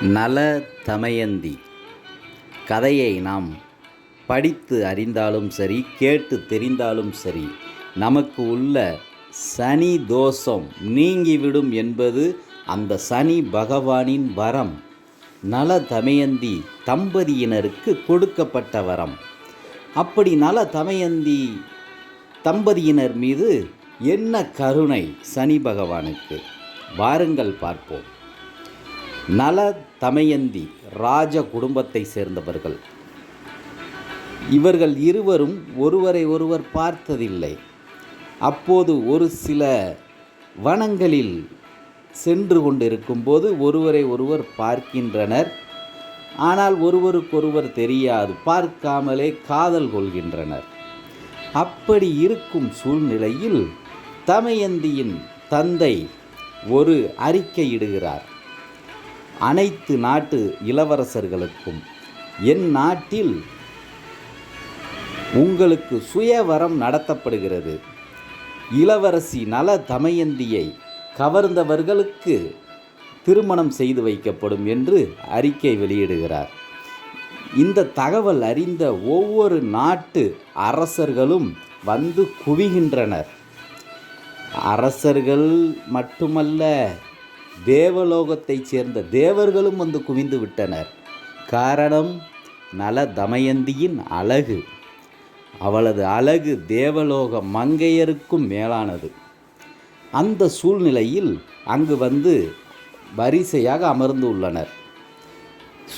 நல தமயந்தி. கதையை நாம் படித்து அறிந்தாலும் சரி கேட்டு தெரிந்தாலும் சரி நமக்கு உள்ள சனி தோஷம் நீங்கிவிடும் என்பது அந்த சனி பகவானின் வரம். நல தமயந்தி தம்பதியினருக்கு கொடுக்கப்பட்ட வரம். அப்படி நல தமயந்தி தம்பதியினர் மீது என்ன கருணை சனி பகவானுக்கு? வாருங்கள் பார்ப்போம். நல தமயந்தி ராஜ குடும்பத்தை சேர்ந்தவர்கள். இவர்கள் இருவரும் ஒருவரை ஒருவர் பார்த்ததில்லை. அப்போது ஒரு சில வனங்களில் சென்று கொண்டிருக்கும்போது ஒருவரை ஒருவர் பார்க்கின்றனர். ஆனால் ஒருவருக்கொருவர் தெரியாது பார்க்காமலே காதல் கொள்கின்றனர். அப்படி இருக்கும் சூழ்நிலையில் தமயந்தியின் தந்தை ஒரு அறிக்கையிடுகிறார் அனைத்து நாட்டு இளவரசர்களுக்கும் என் நாட்டில் உங்களுக்கு சுயவரம் நடத்தப்படுகிறது. இளவரசி நல தமயந்தியை கவர்ந்தவர்களுக்கு திருமணம் செய்து வைக்கப்படும் என்று அறிக்கை வெளியிடுகிறார். இந்த தகவல் அறிந்த ஒவ்வொரு நாட்டு அரசர்களும் வந்து குவிகின்றனர். அரசர்கள் மட்டுமல்ல தேவலோகத்தைச் சேர்ந்த தேவர்களும் வந்து குவிந்து விட்டனர். காரணம் நல தமயந்தியின் அழகு. அவளது அழகு தேவலோக மங்கையருக்கும் மேலானது. அந்த சூழ்நிலையில் அங்கு வந்து வரிசையாக அமர்ந்து உள்ளனர்.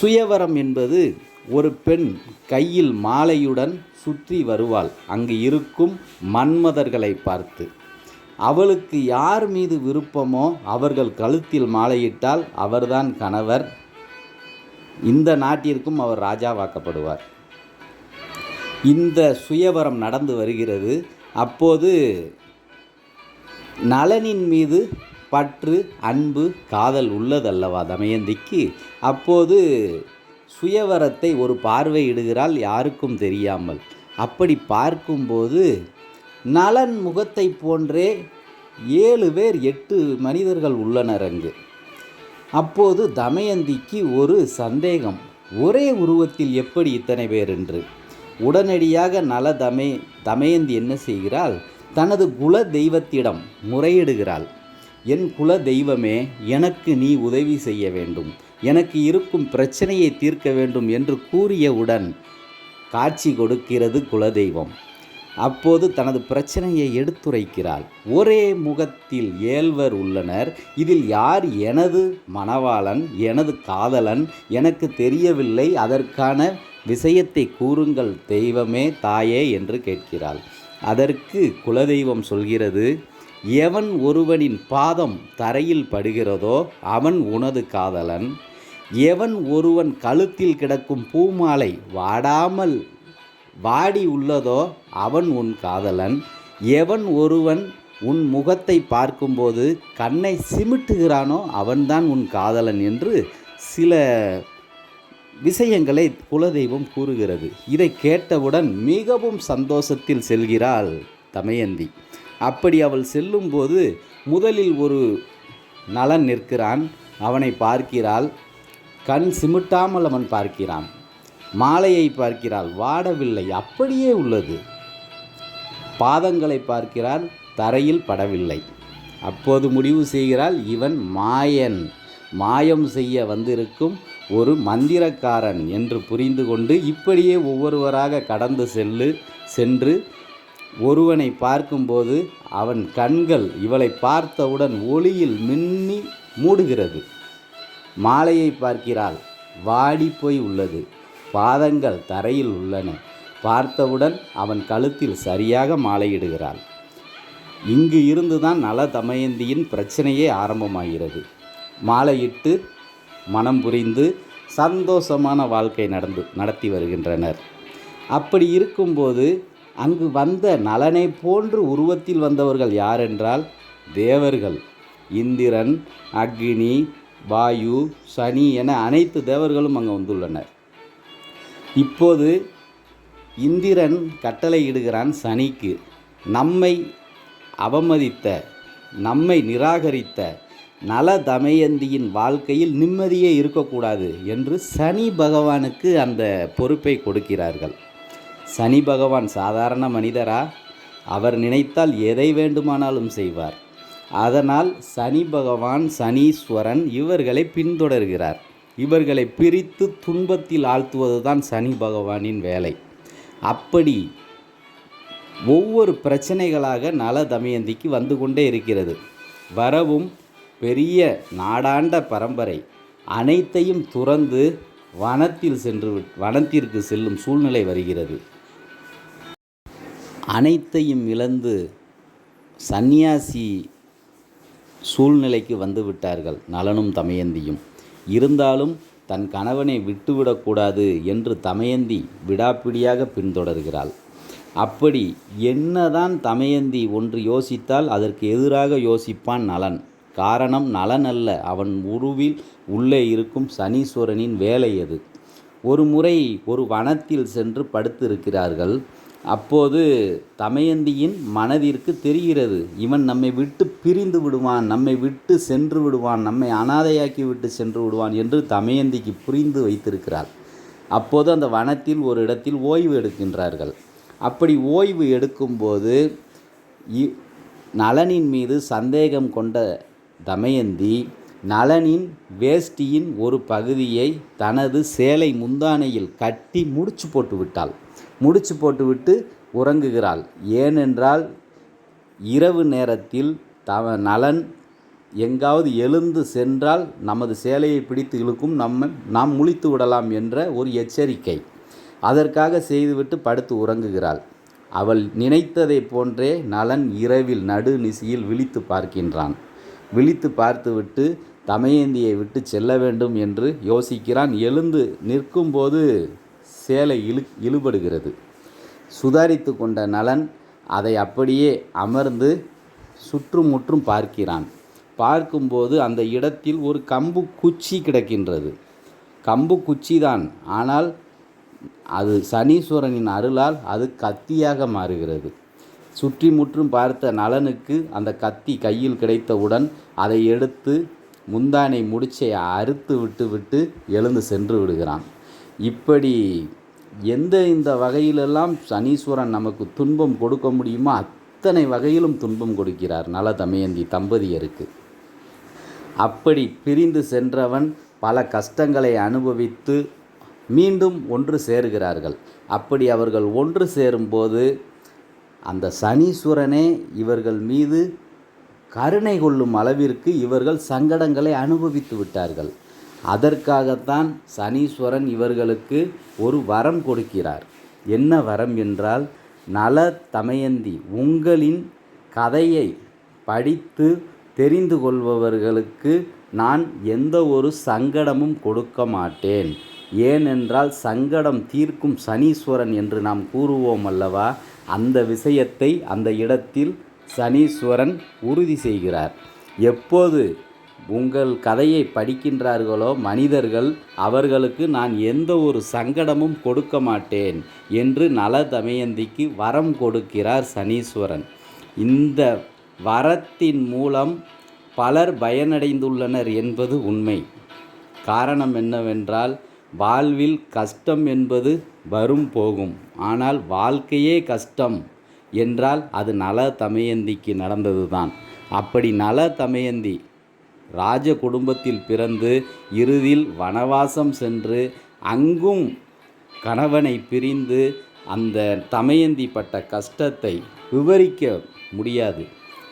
சுயவரம் என்பது ஒரு பெண் கையில் மாலையுடன் சுற்றி வருவாள். அங்கு இருக்கும் மன்மதர்களை பார்த்து. அவளுக்கு யார் மீது விருப்பமோ அவர்கள் கழுத்தில் மாலையிட்டால் அவர்தான் கணவர். இந்த நாட்டிற்கும் அவர் ராஜாவாக்கப்படுவார். இந்த சுயவரம் நடந்து வருகிறது. அப்போது நலனின் மீது பற்று அன்பு காதல் உள்ளதல்லவா தமயந்திக்கு? அப்போது சுயவரத்தை ஒரு பார்வையிடுகிறாள் யாருக்கும் தெரியாமல். அப்படி பார்க்கும்போது நலன் முகத்தை போன்றே ஏழு பேர் எட்டு மனிதர்கள் உள்ளனர் அங்கு. அப்போது தமயந்திக்கு ஒரு சந்தேகம் ஒரே உருவத்தில் எப்படி இத்தனை பேர் என்று. உடனடியாக நல தமே தமயந்தி என்ன செய்கிறாள்? தனது குல தெய்வத்திடம் முறையிடுகிறாள். என் குல தெய்வமே எனக்கு நீ உதவி செய்ய வேண்டும். எனக்கு இருக்கும் பிரச்சனையை தீர்க்க வேண்டும் என்று கூறியவுடன் காட்சி கொடுக்கிறது குலதெய்வம் அப்போது தனது பிரச்சனையை எடுத்துரைக்கிறாள். ஒரே முகத்தில் ஏழ்வர் உள்ளனர். இதில் யார் எனது மணவாளன் எனது காதலன் எனக்கு தெரியவில்லை. அதற்கான விஷயத்தை கூறுங்கள் தெய்வமே தாயே என்று கேட்கிறாள். அதற்கு குலதெய்வம் சொல்கிறது எவன் ஒருவனின் பாதம் தரையில் படுகிறதோ அவன் உனது காதலன். எவன் ஒருவன் கழுத்தில் கிடக்கும் பூமாலை வாடாமல் வாடி உள்ளதோ அவன் உன் காதலன். எவன் ஒருவன் உன் முகத்தை பார்க்கும்போது கண்ணை சிமிட்டுகிறானோ அவன்தான் உன் காதலன் என்று சில விஷயங்களை குலதெய்வம் கூறுகிறது. இதை கேட்டவுடன் மிகவும் சந்தோஷத்தில் செல்கிறாள் தமயந்தி. அப்படி அவள் செல்லும்போது முதலில் ஒரு நலன் நிற்கிறான். அவனை பார்க்கிறாள். கண் சிமிட்டாமல் அவன் பார்க்கிறான். மாலையை பார்க்கிறாள். வாடவில்லை. அப்படியே உள்ளது. பாதங்களை பார்க்கிறாள் தரையில் படவில்லை. அப்போது முடிவு செய்கிறாள் இவன் மாயன். மாயம் செய்ய வந்திருக்கும் ஒரு மந்திரக்காரன் என்று புரிந்து கொண்டு இப்படியே ஒவ்வொருவராக கடந்து செல்லு சென்று ஒருவனை பார்க்கும்போது அவன் கண்கள் இவளை பார்த்தவுடன் ஒளியில் மின்னி மூடுகிறது. மாலையை பார்க்கிறாள். வாடி போய் உள்ளது. பாதங்கள் தரையில் உள்ளன. பார்த்தவுடன் அவன் கழுத்தில் சரியாக மாலையிடுகிறாள். இங்கு இருந்துதான் நல தமயந்தியின் பிரச்சனையே ஆரம்பமாகிறது. மாலையிட்டு மனம் புரிந்து சந்தோஷமான வாழ்க்கை நடந்து நடத்தி வருகின்றனர். அப்படி இருக்கும்போது அங்கு வந்த நலனை போன்று உருவத்தில் வந்தவர்கள் யாரென்றால் தேவர்கள். இந்திரன் அக்னி வாயு சனி என அனைத்து தேவர்களும் அங்கே வந்துள்ளனர். இப்போது இந்திரன் கட்டளையிடுகிறான் சனிக்கு. நம்மை அவமதித்த நம்மை நிராகரித்த நல தமயந்தியின் வாழ்க்கையில் நிம்மதியே இருக்கக்கூடாது என்று சனி பகவானுக்கு அந்த பொறுப்பை கொடுக்கிறார்கள். சனி பகவான் சாதாரண மனிதரா? அவர் நினைத்தால் எதை வேண்டுமானாலும் செய்வார். அதனால் சனி பகவான் சனீஸ்வரன் இவர்களை பின்தொடர்கிறார். இவர்களை பிரித்து துன்பத்தில் ஆழ்த்துவதுதான் சனி பகவானின் வேலை. அப்படி ஒவ்வொரு பிரச்சனைகளாக நல தமயந்திக்கு வந்து கொண்டே இருக்கிறது. வரவும் பெரிய நாடாண்ட பரம்பரை. அனைத்தையும் துறந்து வனத்தில் சென்று வனத்திற்கு செல்லும் சூழ்நிலை வருகிறது. அனைத்தையும் இழந்து சந்நியாசி சூழ்நிலைக்கு வந்துவிட்டார்கள் நலனும் தமயந்தியும். இருந்தாலும் தன் கணவனை விட்டுவிடக்கூடாது என்று தமயந்தி விடாப்பிடியாக பின்தொடர்கிறாள். அப்படி என்னதான் தமயந்தி ஒன்று யோசித்தால் அதற்கு எதிராக யோசிப்பான் நலன். காரணம் நலன் அல்ல அவன் உருவில் உள்ளே இருக்கும் சனீஸ்வரனின் வேலை அது. ஒரு முறை ஒரு வனத்தில் சென்று படுத்திருக்கிறார்கள். அப்போது தமயந்தியின் மனதிற்கு தெரிகிறது இவன் நம்மை விட்டு பிரிந்து விடுவான் நம்மை விட்டு சென்று விடுவான் நம்மை அனாதையாக்கி விட்டு சென்று விடுவான் என்று தமயந்திக்கு புரிந்து வைத்திருக்கிறாள். அப்போது அந்த வனத்தில் ஒரு இடத்தில் ஓய்வு எடுக்கின்றார்கள். அப்படி ஓய்வு எடுக்கும்போது இ- நலனின் மீது சந்தேகம் கொண்ட தமயந்தி நலனின் வேஷ்டியின் ஒரு பகுதியை தனது சேலை முந்தானையில் கட்டி முடிச்சு போட்டு விட்டாள். முடிச்சு போட்டுவிட்டு உறங்குகிறாள். ஏனென்றால் இரவு நேரத்தில் தவ நலன் எங்காவது எழுந்து சென்றால் நமது சேலையை பிடித்து இழுக்கும் நம்ம நாம் முழித்து விடலாம் என்ற ஒரு எச்சரிக்கை. அதற்காக செய்துவிட்டு படுத்து உறங்குகிறாள். அவள் நினைத்ததைப் போன்றே நலன் இரவில் நடு நிசியில் விழித்து பார்க்கின்றான். விழித்து பார்த்துவிட்டு தமயந்தியை விட்டு செல்ல வேண்டும் என்று யோசிக்கிறான். எழுந்து நிற்கும்போது சேலை இழு இழுபடுகிறது. சுதாரித்து கொண்ட நலன் அதை அப்படியே அமர்ந்து சுற்றுமுற்றும் பார்க்கிறான். பார்க்கும்போது அந்த இடத்தில் ஒரு கம்பு குச்சி கிடக்கின்றது. கம்பு குச்சிதான். ஆனால் அது சனீஸ்வரனின் அருளால் அது கத்தியாக மாறுகிறது. சுற்றி முற்றும் பார்த்த நலனுக்கு அந்த கத்தி கையில் கிடைத்தவுடன் அதை எடுத்து முந்தானை முடிச்சை அறுத்து விட்டு விட்டு எழுந்து சென்று விடுகிறான். இப்படி எந்த இந்த வகையிலெல்லாம் சனீஸ்வரன் நமக்கு துன்பம் கொடுக்க முடியுமோ அத்தனை வகையிலும் துன்பம் கொடுக்கிறார் நல தமயந்தி தம்பதியருக்கு. அப்படி பிரிந்து சென்றவன் பல கஷ்டங்களை அனுபவித்து மீண்டும் ஒன்று சேருகிறார்கள். அப்படி அவர்கள் ஒன்று சேரும்போது அந்த சனீஸ்வரனே இவர்கள் மீது கருணை கொள்ளும் அளவிற்கு இவர்கள் சங்கடங்களை அனுபவித்து விட்டார்கள். அதற்காகத்தான் சனீஸ்வரன் இவர்களுக்கு ஒரு வரம் கொடுக்கிறார். என்ன வரம் என்றால் நல தமயந்தி உங்களின் கதையை படித்து தெரிந்து கொள்பவர்களுக்கு நான் எந்த ஒரு சங்கடமும் கொடுக்க மாட்டேன். ஏனென்றால் சங்கடம் தீர்க்கும் சனீஸ்வரன் என்று நாம் கூறுவோம் அல்லவா? அந்த விஷயத்தை அந்த இடத்தில் சனீஸ்வரன் உறுதி செய்கிறார். எப்போது உங்கள் கதையை படிக்கின்றார்களோ மனிதர்கள் அவர்களுக்கு நான் எந்த ஒரு சங்கடமும் கொடுக்க மாட்டேன் என்று நல தமயந்திக்கு வரம் கொடுக்கிறார் சனீஸ்வரன். இந்த வரத்தின் மூலம் பலர் பயனடைந்துள்ளனர் என்பது உண்மை. காரணம் என்னவென்றால் வாழ்வில் கஷ்டம் என்பது வரும் போகும். ஆனால் வாழ்க்கையே கஷ்டம் என்றால் அது நல தமயந்திக்கு நடந்ததுதான். அப்படி நல தமயந்தி ராஜ குடும்பத்தில் பிறந்து இறுதியில் வனவாசம் சென்று அங்கும் கணவனை பிரிந்து அந்த தமயந்தி பட்ட கஷ்டத்தை விவரிக்க முடியாது.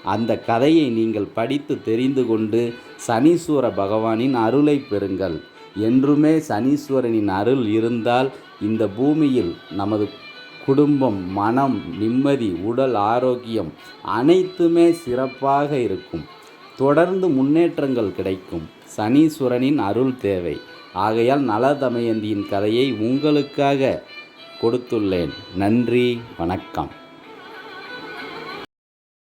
அந்த கதையை நீங்கள் படித்து தெரிந்து கொண்டு சனீஸ்வர பகவானின் அருளை பெறுங்கள். என்றுமே சனீஸ்வரனின் அருள் இருந்தால் இந்த பூமியில் நமது குடும்பம் மனம் நிம்மதி உடல் ஆரோக்கியம் அனைத்துமே சிறப்பாக இருக்கும். தொடர்ந்து முன்னேற்றங்கள் கிடைக்கும். சனீஸ்வரனின் அருள் தேவை. ஆகையால் நல தமயந்தியின் கதையை உங்களுக்காக கொடுத்துள்ளேன். நன்றி வணக்கம்.